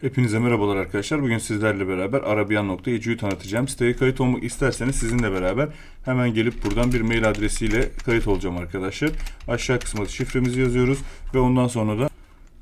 Hepinize merhabalar arkadaşlar. Bugün sizlerle beraber arabiyan.ecu'yu tanıtacağım. Siteye kayıt olmak isterseniz sizinle beraber hemen gelip buradan bir mail adresiyle kayıt olacağım arkadaşlar. Aşağı kısma şifremizi yazıyoruz ve ondan sonra da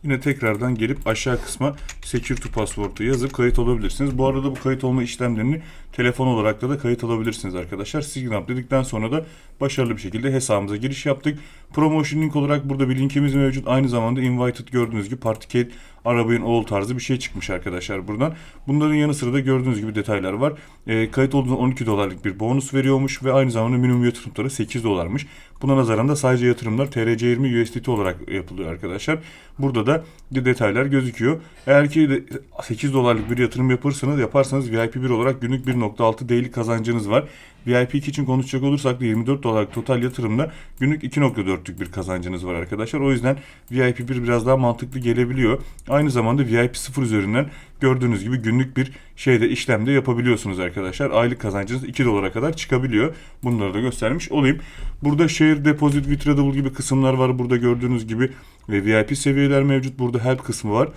Yine tekrardan gelip aşağı kısma Secure to Password'u yazıp kayıt olabilirsiniz. Bu arada bu kayıt olma işlemlerini telefon olarak da, da kayıt alabilirsiniz arkadaşlar. Sign dedikten sonra da başarılı bir şekilde hesabımıza giriş yaptık. Promotion link olarak burada bir linkimiz mevcut. Aynı zamanda invited gördüğünüz gibi Particate arabayın oğul tarzı bir şey çıkmış arkadaşlar buradan. Bunların yanı sıra da gördüğünüz gibi detaylar var. E, kayıt olduğunda 12 dolarlık bir bonus veriyormuş ve aynı zamanda minimum yatırım tutarı 8 dolarmış. Buna nazaran da sadece yatırımlar TRC20 USDT olarak yapılıyor arkadaşlar. Burada da detaylar gözüküyor. Eğer ki de 8 dolarlık bir yatırım yaparsanız yaparsanız VIP 1 olarak günlük 1.6 daily kazancınız var. VIP 2 için konuşacak olursak da 24 dolarlık total yatırımda günlük 2.4'lük bir kazancınız var arkadaşlar. O yüzden VIP 1 biraz daha mantıklı gelebiliyor. Aynı zamanda VIP 0 üzerinden gördüğünüz gibi günlük bir şeyde işlemde yapabiliyorsunuz arkadaşlar. Aylık kazancınız 2 dolara kadar çıkabiliyor. Bunları da göstermiş olayım. Burada share deposit withdrawal gibi kısımlar var. Burada gördüğünüz gibi ve VIP seviyeler mevcut. Burada help kısmı var.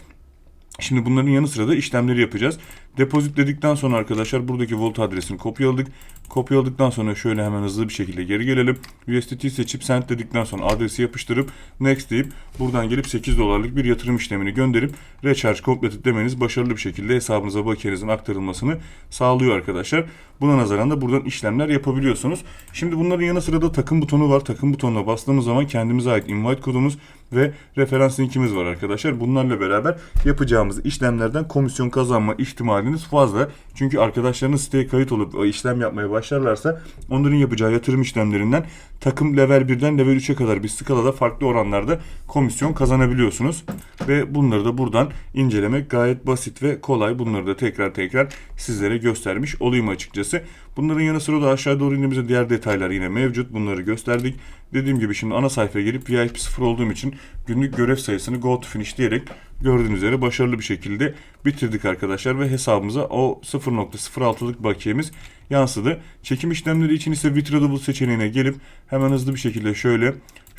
Şimdi bunların yanı sıra da işlemleri yapacağız. Depozit dedikten sonra arkadaşlar buradaki volt adresini kopyaladık. Kopyaladıktan sonra şöyle hemen hızlı bir şekilde geri gelelim. USDT seçip send dedikten sonra adresi yapıştırıp next deyip buradan gelip 8 dolarlık bir yatırım işlemini gönderip recharge completed demeniz başarılı bir şekilde hesabınıza bakiyenizin aktarılmasını sağlıyor arkadaşlar. Buna nazaran da buradan işlemler yapabiliyorsunuz. Şimdi bunların yanı sıra da takım butonu var. Takım butonuna bastığımız zaman kendimize ait invite kodumuz ve referans linkimiz var arkadaşlar. Bunlarla beraber yapacağımız işlemlerden komisyon kazanma ihtimaliniz fazla. Çünkü arkadaşlarınız siteye kayıt olup işlem yapmaya başlarlarsa onların yapacağı yatırım işlemlerinden takım level 1'den level 3'e kadar bir skalada farklı oranlarda komisyon kazanabiliyorsunuz. Ve bunları da buradan incelemek gayet basit ve kolay. Bunları da tekrar tekrar sizlere göstermiş olayım açıkçası. Bunların yanı sıra da aşağı doğru indiğimizde diğer detaylar yine mevcut. Bunları gösterdik. Dediğim gibi şimdi ana sayfaya gelip VIP 0 olduğum için günlük görev sayısını go to finish diyerek gördüğünüz üzere başarılı bir şekilde bitirdik arkadaşlar ve hesabımıza o 0.06'lık bakiyemiz yansıdı. Çekim işlemleri için ise withdrawable seçeneğine gelip hemen hızlı bir şekilde şöyle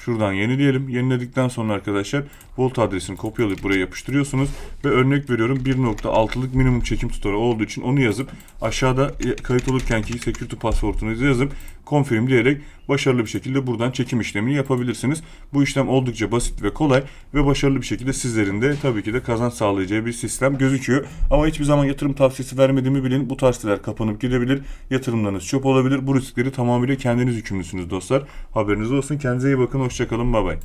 şuradan yenileyelim. Yeniledikten sonra arkadaşlar volt adresini kopyalayıp buraya yapıştırıyorsunuz ve örnek veriyorum 1.6'lık minimum çekim tutarı olduğu için onu yazıp aşağıda kayıt olurkenki security password'unuzu yazıp confirm diyerek başarılı bir şekilde buradan çekim işlemini yapabilirsiniz. Bu işlem oldukça basit ve kolay ve başarılı bir şekilde sizlerin de tabii ki de kazanç sağlayacağı bir sistem gözüküyor. Ama hiçbir zaman yatırım tavsiyesi vermediğimi bilin. Bu tarz siteler kapanıp gidebilir. Yatırımlarınız çöp olabilir. Bu riskleri tamamıyla kendiniz yükümlüsünüz dostlar. Haberiniz olsun. Kendinize iyi bakın. Hoşçakalın. Bay bay.